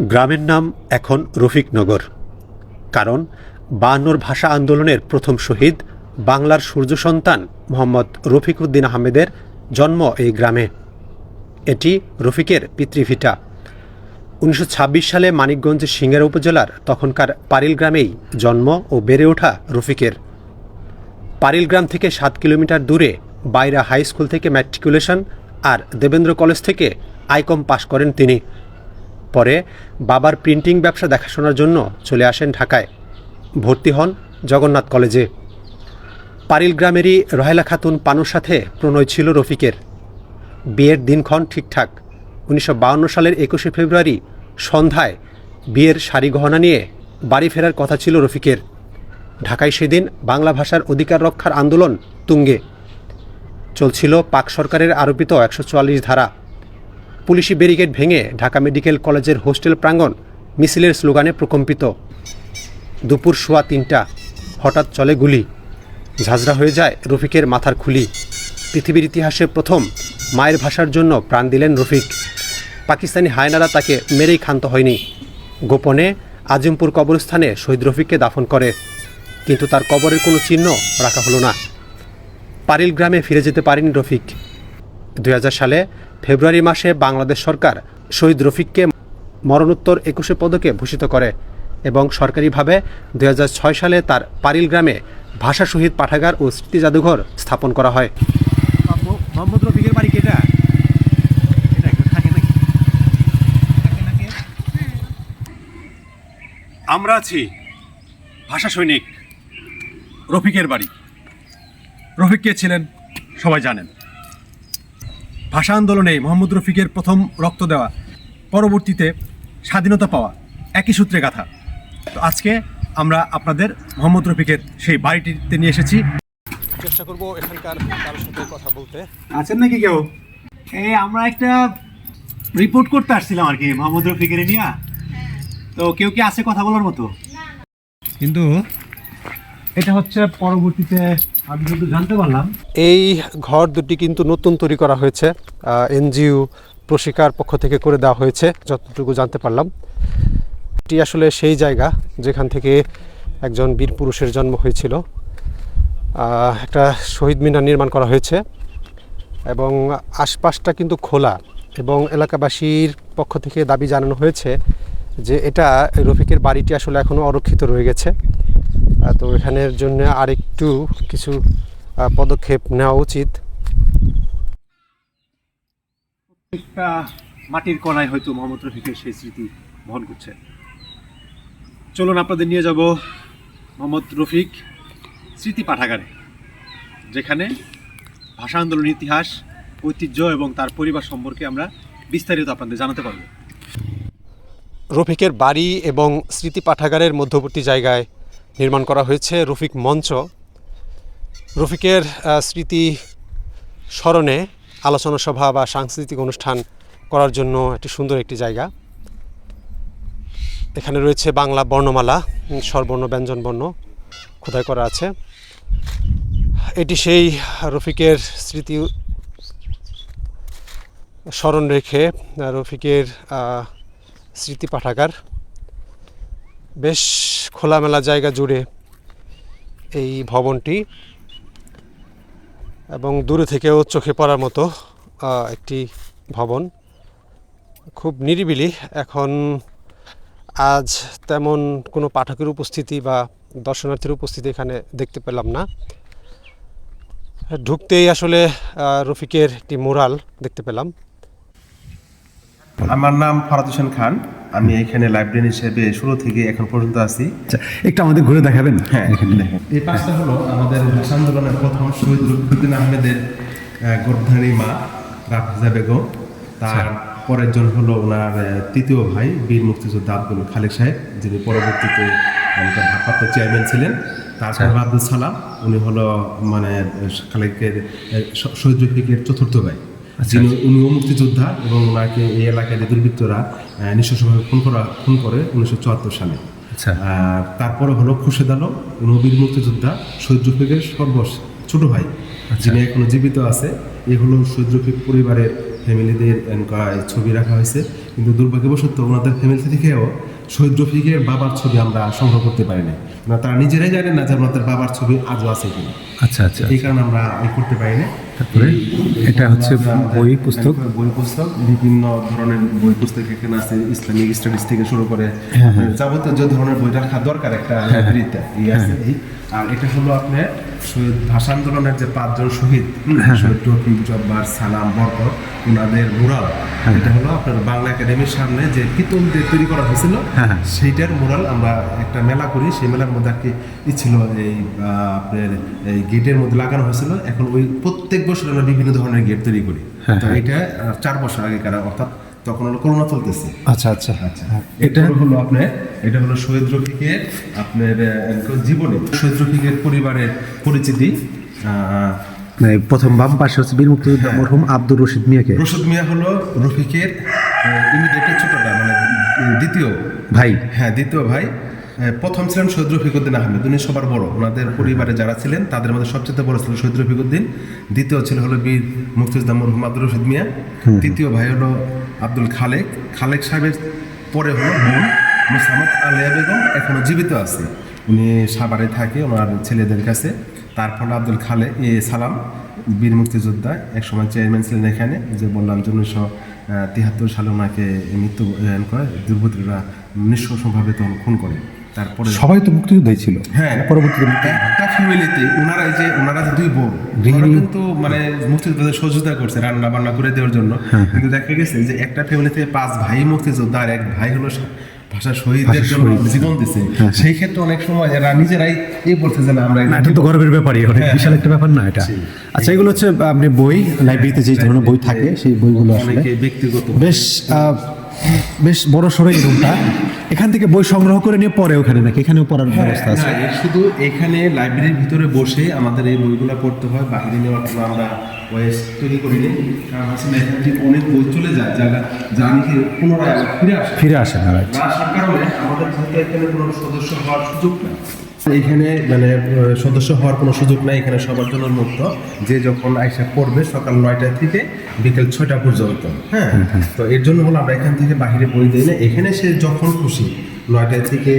গ্রামের নাম এখন রফিকনগর কারণ বায়ান্নর ভাষা আন্দোলনের প্রথম শহীদ বাংলার সূর্য সন্তান মোহাম্মদ রফিকউদ্দিন আহমেদের জন্ম এই গ্রামে। এটি রফিকের পিতৃভিটা। উনিশশো ছাব্বিশ সালে মানিকগঞ্জের সিঙ্গারা উপজেলার তখনকার পারিল গ্রামেই জন্ম ও বেড়ে ওঠা রফিকের। পারিল গ্রাম থেকে সাত কিলোমিটার দূরে বাইরা হাই স্কুল থেকে ম্যাট্রিকুলেশন আর দেবেন্দ্র কলেজ থেকে আইকম পাশ করেন তিনি। পরে বাবার প্রিন্টিং ব্যবসা দেখাশোনার জন্য চলে আসেন ঢাকায়। ভর্তি হন জগন্নাথ কলেজে। পারিল গ্রামেরই রহেলা খাতুন পানুর সাথে প্রণয় ছিল রফিকের। বিয়ের দিনক্ষণ ঠিকঠাক। উনিশশো সালের একুশে ফেব্রুয়ারি সন্ধ্যায় বিয়ের শাড়ি গহনা নিয়ে বাড়ি ফেরার কথা ছিল রফিকের। ঢাকায় সেদিন বাংলা ভাষার অধিকার রক্ষার আন্দোলন তুঙ্গে। চলছিল পাক সরকারের আরোপিত একশো চুয়াল্লিশ ধারা। পুলিশি ব্যারিকেড ভেঙে ঢাকা মেডিকেল কলেজের হোস্টেল প্রাঙ্গণ মিছিলের স্লোগানে প্রকম্পিত। দুপুর সোয়া তিনটা, হঠাৎ চলে গুলি। ঝাঁঝরা হয়ে যায় রফিকের মাথার খুলি। পৃথিবীর ইতিহাসে প্রথম মায়ের ভাষার জন্য প্রাণ দিলেন রফিক। পাকিস্তানি হায়নারা তাকে মেরেই ক্ষান্ত হয়নি। গোপনে আজিমপুর কবরস্থানে শহীদ রফিককে দাফন করে। কিন্তু তার কবরের কোনো চিহ্ন রাখা হলো না। পারিল গ্রামে ফিরে যেতে পারেনি রফিক। দুই হাজার সালে ফেব্রুয়ারি মাসে বাংলাদেশ সরকার শহীদ রফিককে মরণোত্তর একুশে পদকে ভূষিত করে এবং সরকারিভাবে দুই হাজার ছয় সালে তার পারিল গ্রামে ভাষা শহীদ পাঠাগার ও স্মৃতি জাদুঘর স্থাপন করা হয়। রফিকের বাড়ি আমরা আছি ভাষা সৈনিক রফিকের বাড়ি। রফিক কে ছিলেন? সবাই জানেন। ভাষা আন্দোলনে মোহাম্মদ রফিকের প্রথম রক্ত দেওয়া পরবর্তীতে স্বাধীনতা পাওয়া একই সূত্রে গাথা। তো আজকে আমরা আপনাদের মোহাম্মদ রফিকের সেই বাড়িটিতে নিয়ে এসেছি। চেষ্টা করব এখানকার কারোর সাথে কথা বলতে। আছেন নাকি কেউ? এই আমরা একটা রিপোর্ট করতে আসছিলাম আর কি মোহাম্মদ রফিকের নিয়ে। তো কেউ কি আছে কথা বলার মতো? কিন্তু এটা হচ্ছে পরবর্তীতে আমি কিন্তু জানতে পারলাম। এই ঘর দুটি কিন্তু নতুন তৈরি করা হয়েছে এনজিও প্রশিকার পক্ষ থেকে করে দেওয়া হয়েছে, যতটুকু জানতে পারলাম। এটি আসলে সেই জায়গা যেখান থেকে একজন বীর পুরুষের জন্ম হয়েছিল। একটা শহীদ মিনার নির্মাণ করা হয়েছে এবং আশপাশটা কিন্তু খোলা এবং এলাকাবাসীর পক্ষ থেকে দাবি জানানো হয়েছে যে এটা রফিকের বাড়িটি আসলে এখনও অরক্ষিত রয়ে গেছে। তো এখানের জন্য আরেকটু কিছু পদক্ষেপ নেওয়া উচিত। মাটির কণায় হয়তো মোহাম্মদ রফিকের সেই স্মৃতি বহন করছে। চলুন আপনাদের নিয়ে যাব মোহাম্মদ রফিক স্মৃতি পাঠাগারে যেখানে ভাষা আন্দোলনের ইতিহাস ঐতিহ্য এবং তার পরিবার সম্পর্কে আমরা বিস্তারিত আপনাদের জানাতে পারব। রফিকের বাড়ি এবং স্মৃতি পাঠাগারের মধ্যবর্তী জায়গায় নির্মাণ করা হয়েছে রফিক মঞ্চ। রফিকের স্মৃতি স্মরণে আলোচনা সভা বা সাংস্কৃতিক অনুষ্ঠান করার জন্য একটি সুন্দর একটি জায়গা। এখানে রয়েছে বাংলা বর্ণমালা স্বরবর্ণ ব্যঞ্জন বর্ণ খোদাই করা আছে। এটি সেই রফিকের স্মৃতি স্মরণ রেখে রফিকের স্মৃতি পাঠাগার। বেশ খোলামেলা জায়গা জুড়ে এই ভবনটি এবং দূরে থেকেও চোখে পড়ার মতো একটি ভবন। খুব নিরিবিলি। এখন আজ তেমন কোনো পাঠকের উপস্থিতি বা দর্শনার্থীর উপস্থিতি এখানে দেখতে পেলাম না। ঢুকতেই আসলে রফিকের একটি মোরাল দেখতে পেলাম। আমার নাম ফরাদ হোসেন খান। আমি এখানে লাইব্রেরিয়ান হিসেবে শুরু থেকে এখন পর্যন্ত আছি। আচ্ছা একটু আমাদের ঘুরে দেখাবেন? হ্যাঁ এই পাঁচটা হলো আমাদের ভাষা আন্দোলনের প্রথম শহীদ রফিকুদ্দিন আহমেদের আহ, গর্ভধারী মা রাফিজা বেগম। তার পরের জন হলো ওনার তৃতীয় ভাই বীর মুক্তিযোদ্ধা আব্দুল খালেক সাহেব যিনি পরবর্তীতে আমাদের ভারপ্রাপ্ত চেয়ারম্যান ছিলেন। তারপর আব্দুল সালাম উনি হলো মানে খালেকের শহীদ রফিকের চতুর্থ ভাই। যিনি উনিও মুক্তিযোদ্ধা এবং ওনাকে এই এলাকায় দুর্বৃত্তরা আহ, নৃশংসভাবে খুন করা খুন করে উনিশশো চুয়াত্তর সালে। আচ্ছা। তারপরে হলো খুরশেদ আলম উনিও বীর মুক্তিযোদ্ধা শহীদ রফিকের সর্ব ছোট ভাই যিনি এখনও জীবিত আছে। এই হলো শহীদ রফিক পরিবারের ফ্যামিলিদের ছবি রাখা হয়েছে। কিন্তু দুর্ভাগ্যবশত ওনাদের ফ্যামিলি থেকেও শহীদ রফিকের বাবার ছবি আমরা সংগ্রহ করতে পারিনি না তারা নিজেরাই জানেন না যে আমাদের বাবার ছবি আজও আছে কিনা। আচ্ছা আচ্ছা এই কারণে আমরা করতে পারি না। তারপরে এটা হচ্ছে বই পুস্তক। বই পুস্তক বিভিন্ন ধরনের বই পুস্তক এখানে আছে ইসলামিক স্টাডিজ থেকে শুরু করে যাবতীয় যে ধরনের বই রাখা দরকার একটা লাইব্রেরিতে এই আছে আর এটা হলো আপনার শহীদ ভাষা আন্দোলনের যে পাঁচজন শহীদ শহীদ রফিক জব্বার সালাম বরকত ওনাদের মুরাল। এটা হলো আপনার বাংলা একাডেমির সামনে যে পিতল দিয়ে তৈরি করা হয়েছিল হ্যাঁ, হ্যাঁ। সেইটার মুরাল আমরা একটা মেলা করি। সেই মেলার মধ্যে আর কি ছিল এই আপনার এই গেটের মধ্যে লাগানো হয়েছিল। এখন ওই প্রত্যেক বছর আমরা বিভিন্ন ধরনের গেট তৈরি করি। হ্যাঁ, তো এটা চার বছর আগেকার অর্থাৎ তখন হলো করোনা চলতেছে। আচ্ছা আচ্ছা। আচ্ছা। এটা হলো আপনার এটা হলো শহীদ রফিকের আপনার জীবনে। শহীদ রফিকের পরিবারের পরিচিতি। মানে প্রথম বাম পাশে হচ্ছে বীর মুক্তিযোদ্ধা মরহুম আব্দুর রশিদ মিয়াকে। রশিদ মিয়া হলো রফিকের ইমিডিয়েটের ছোটটা মানে দ্বিতীয়। ভাই। হ্যাঁ দ্বিতীয় ভাই। প্রথম ছিলেন শহীদ রফিকুদ্দিন আহমেদ। উনি সবার বড়। ওনাদের পরিবারে যারা ছিলেন তাদের মধ্যে সবচেয়ে বড় ছিল শহীদ রফিকুদ্দিন। দ্বিতীয় ছিল হলো বীর মুক্তিযোদ্ধা মরহুম আব্দুর রশিদ মিয়া। তৃতীয় ভাই হলো আব্দুল খালেক। খালেক সাহেবের পরে হলো বোন মুসামত আলিয়া বেগম এখনও জীবিত আছে। উনি সাভারে থাকে ওনার ছেলেদের কাছে। তারপর আব্দুল খালে এ সালাম বীর মুক্তিযোদ্ধা। একসময় চেয়ারম্যান ছিলেন এখানে। যে বললাম যে উনিশশো তিয়াত্তর সালে ওনাকে মৃত্যু করে। দুর্বৃত্তরা নৃশংসভাবে তখন খুন করে। তারপরে সবাই তো মুক্তিযোদ্ধাই ছিল। হ্যাঁ পরবর্তীতে একটা ফ্যামিলিতে ওনারা যে ওনারা যে দুই বোন ওনারা কিন্তু মানে মুক্তিযোদ্ধাদের সহযোগিতা করছে রান্না বান্না করে দেওয়ার জন্য। কিন্তু দেখা গেছে যে একটা ফ্যামিলিতে পাঁচ ভাই মুক্তিযোদ্ধা আর এক ভাই হলো ভাষা শহীদদের জন্য জীবন দিছে। সেই ক্ষেত্রে অনেক সময় এরা নিজেরাই এই বলছে যে না আমরা এটা তো গর্বের ব্যাপারই অনেক বিশাল একটা ব্যাপার না এটা। আচ্ছা এগুলো হচ্ছে আপনি বই লাইব্রেরিতে যে ধরনের বই থাকে সেই বইগুলো আসলে। ব্যক্তিগত। বেশ বেশ বড় সড়ো এই রুমটা। এখান থেকে বই সংগ্রহ করে নিয়ে পরে ওখানে নাকি এখানেও পড়ার ব্যবস্থা আছে। শুধু এখানে লাইব্রেরির ভিতরে বসে আমাদের এই বইগুলো পড়তে হয়। বাইরে নেওয়ার জন্য আমরা ওয়েস তৈরি করি কারণ হচ্ছে এখান থেকে অনেক বই চলে যায় যারা নাকি পুনরায় ফিরে আসে। ফিরে আসে? না আসার কারণে আমাদের যেহেতু এখানে কোনো সদস্য হওয়ার সুযোগ নেই। এখানে মানে সদস্য হওয়ার কোনো সুযোগ নাই, এখানে সবার জন্য মুক্ত। যে যখন আইসা পড়বে সকাল নয়টা থেকে বিকেল ছয়টা পর্যন্ত হ্যাঁ? তো এর জন্য হলো আমরা এখান থেকে বাইরে বই দিই না। এখানে সে যখন খুশি, নয়টা থেকে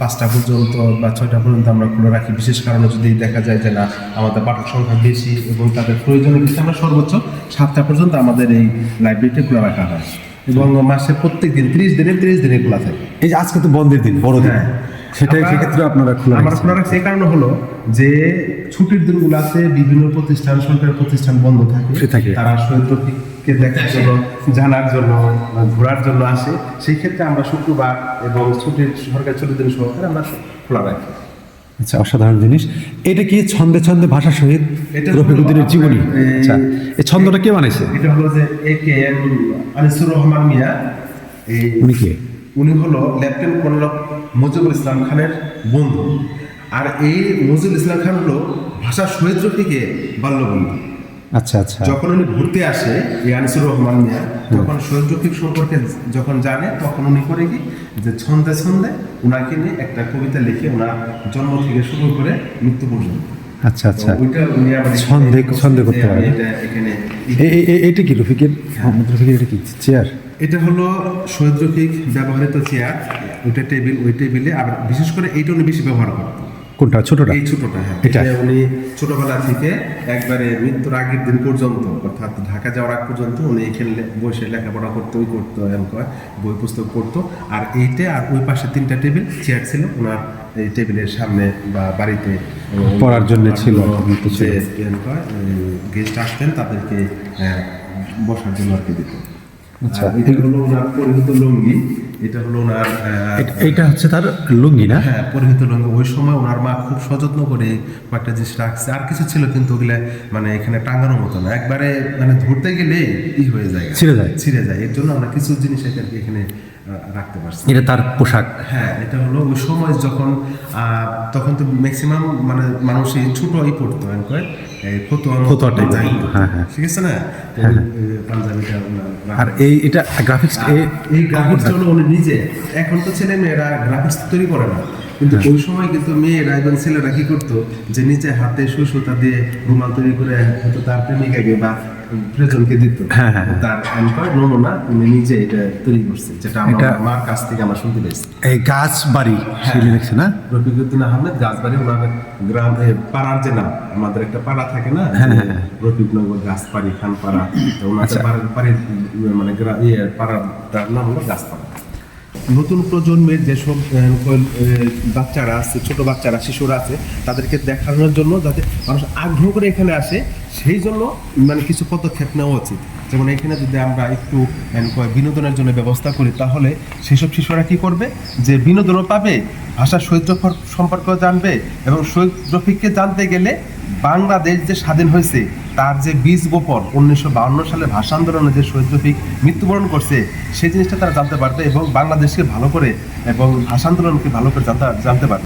পাঁচটা পর্যন্ত বা ছয়টা পর্যন্ত আমরা খুলে রাখি। বিশেষ কারণে যদি দেখা যায় যে না, আমাদের পাঠক সংখ্যা বেশি এবং তাদের প্রয়োজনের ক্ষেত্রে আমরা সর্বোচ্চ সাতটা পর্যন্ত আমাদের এই লাইব্রেরিতে খুলে রাখা হয়। এবং মাসে প্রত্যেক দিন ত্রিশ দিনে ত্রিশ দিনে খোলা থাকে এই যে আজকে তো বন্ধের দিন বড় দিন হ্যাঁ। সেটাই সেক্ষেত্রে আপনারা খোলা আমরা। খোলা রাখছি এই কারণে হলো যে ছুটির দিনগুলোতে বিভিন্ন প্রতিষ্ঠান সরকারি প্রতিষ্ঠান বন্ধ থাকে থাকে। তারা শহীদ রফিককে দেখার জন্য জানার জন্য ঘোরার জন্য আসে সেই ক্ষেত্রে আমরা শুক্রবার এবং ছুটির সরকারি ছুটির দিন সহকারে আমরা খোলা রাখি আচ্ছা অসাধারণ জিনিস। এটা কি ছন্দে ছন্দে ভাষা হলো রফিকুদ্দিনের জীবনী? আচ্ছা এই ছন্দটা কে বানাইছে? এটা হলো যে A K M Anisur Rahman Mia. এই উনি কে? উনি হলো লেফটেন্যান্ট কর্নেল মুজিবুল ইসলাম খানের বন্ধু। আর এই মুজিবুল ইসলাম খান হলো ভাষা শহীদ রফিকে বাল্যবন্ধু। আচ্ছা আচ্ছা। যখন উনি ঘুরতে আসে এই আনিসুর রহমান মিয়া তখন রফিক সম্পর্কে যখন জানে তখন উনি করে কি? যে ছন্দে ছন্দে উনাকে নিয়ে একটা কবিতা লিখে ওনার জন্ম থেকে শুরু করে মৃত্যু পর্যন্ত। আচ্ছা আচ্ছা। ওইটা উনি আবার ছন্দে- ছন্দে করতে পারে। এটা কি রফিকের? মোহাম্মদ রফিকের এটা কি চেয়ার? এটা হলো শহীদ রফিক ব্যবহৃত চেয়ার। ওইটা টেবিল ওই টেবিলে আর বিশেষ করে এইটা উনি বেশি ব্যবহার করতেন কোনটা? ছোটটা? এই ছোটটা হ্যাঁ। এটা? উনি ছোটবেলা থেকে একবারে মৃত্যুর আগের দিন পর্যন্ত অর্থাৎ ঢাকা যাওয়ার আগ পর্যন্ত উনি এখানে বসে লেখাপড়া করতো ওই করতো করে, বই পুস্তক পড়তো। আর এইটা আর ওই পাশে তিনটা টেবিল চেয়ার ছিল ওনার এই টেবিলের সামনে বা বাড়িতে। পড়ার জন্য ছিল। গেস্ট আসতেন তাদেরকে বসার জন্য আর কি দিত এটা হলো ওনার পরিহিত লুঙ্গি এটা হলো ওনার এটা- হচ্ছে তার লুঙ্গি না? হ্যাঁ পরিহিত লঙ্গ। ওই সময় ওনার মা খুব সযত্ন করে কয়েকটা জিনিস রাখছে। আর কিছু ছিল কিন্তু ওগুলা মানে এখানে টাঙানোর মতো না। একবারে মানে ধরতে গেলে ই হয়ে যায়। ছিঁড়ে যায়। ছিঁড়ে যায়। এর জন্য আমরা কিছু জিনিস এখানে এখানে রাখতে পারছি। এটা তার পোশাক। হ্যাঁ এটা হলো ওই সময় যখন আহ, তখন তো ম্যাক্সিমাম মানে মানুষ এই ছোট ই পড়তো ফতুয়া। হ্যাঁ, হ্যাঁ। ঠিক আছে না? পাঞ্জাবিটা আর এই এটা গ্রাফিক্স এই গ্রাফিক্স হলো উনি নিজে। এখন তো ছেলে মেয়েরা গ্রাফিক্স তৈরি করে না। কিন্তু ওই সময় কিন্তু মেয়েরা এবং ছেলেরা কি করতো? যে নিজে হাতে সুসুতা দিয়ে রুমাল তৈরি করে হয়তো তার প্রেমিকাকে বা প্রিয়জনকে দিত। হ্যাঁ, হ্যাঁ, হ্যাঁ। তার এনকয় নমুনা উনি নিজে এটা তৈরি করছে যেটা আমরা মার কাছ থেকে আমরা শুনতে পেয়েছি। এই গাছ বাড়ি লিখছে না? রফিকুদ্দিন আহমেদ গাছবাড়ি ওনার গ্রাম পাড়ার যে নাম আমাদের একটা পাড়া থাকে না? হ্যাঁ, রফিকনগর গাছপাড়ি খানপাড়া। তো ওনাদের আচ্ছা। পাড়ার বাড়ির মানে পাড়ার তার নাম হলো গাছপাড়া নতুন প্রজন্মের যেসব বাচ্চারা আছে, ছোট বাচ্চারা, শিশুরা আছে, তাদেরকে দেখানোর জন্য যাতে মানুষ আগ্রহ করে এখানে আসে, সেই জন্য মানে কিছু পদক্ষেপ নেওয়া উচিত। যেমন এখানে যদি আমরা একটু বিনোদনের জন্য ব্যবস্থা করি, তাহলে সেসব শিশুরা কি করবে? যে বিনোদনও পাবে, ভাষার শহীদ রফিক সম্পর্কেও জানবে, এবং শহীদ জানতে গেলে বাংলাদেশ যে স্বাধীন হয়েছে তার যে বীজ গোপন উনিশশো সালে ভাষা আন্দোলনে যে শহীদ রফিক মৃত্যুবরণ করছে, সেই জিনিসটা তারা জানতে পারবে এবং বাংলাদেশকে ভালো করে এবং ভাষা আন্দোলনকে ভালো করে জানতে জানতে পারবে